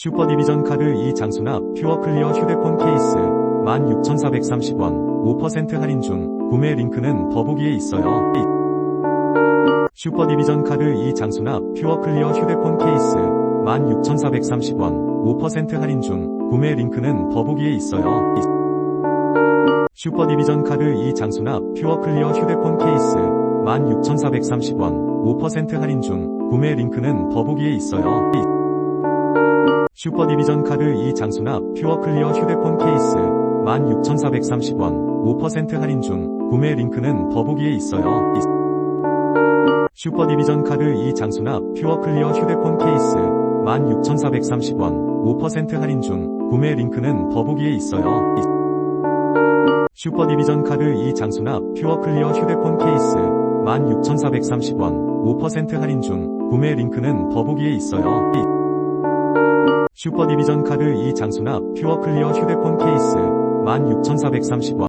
슈퍼 디비전 카드 2 장수납 퓨어 클리어 휴대폰 케이스 16,430원 5% 할인 중 구매 링크는 더보기에 있어요. 슈퍼 디비전 카드 2 장수납 퓨어 클리어 휴대폰 케이스 16,430원 5% 할인 중 구매 링크는 더보기에 있어요. 슈퍼 디비전 카드 2 장수납 퓨어 클리어 휴대폰 케이스 16,430원 5% 할인 중 구매 링크는 더보기에 있어요. 슈퍼 디비전 카드 2 장수납 퓨어 클리어 휴대폰 케이스 16,430원 5% 할인 중 구매 링크는 더보기에 있어요. 슈퍼 디비전 카드 2 장수납 퓨어 클리어 휴대폰 케이스 16,430원 5% 할인 중 구매 링크는 더보기에 있어요. 슈퍼 디비전 카드 2 장수납 퓨어 클리어 휴대폰 케이스 16,430원 5% 할인 중 구매 링크는 더보기에 있어요. 슈퍼디비전 카드 2 장수납 퓨어 클리어 휴대폰 케이스 16,430원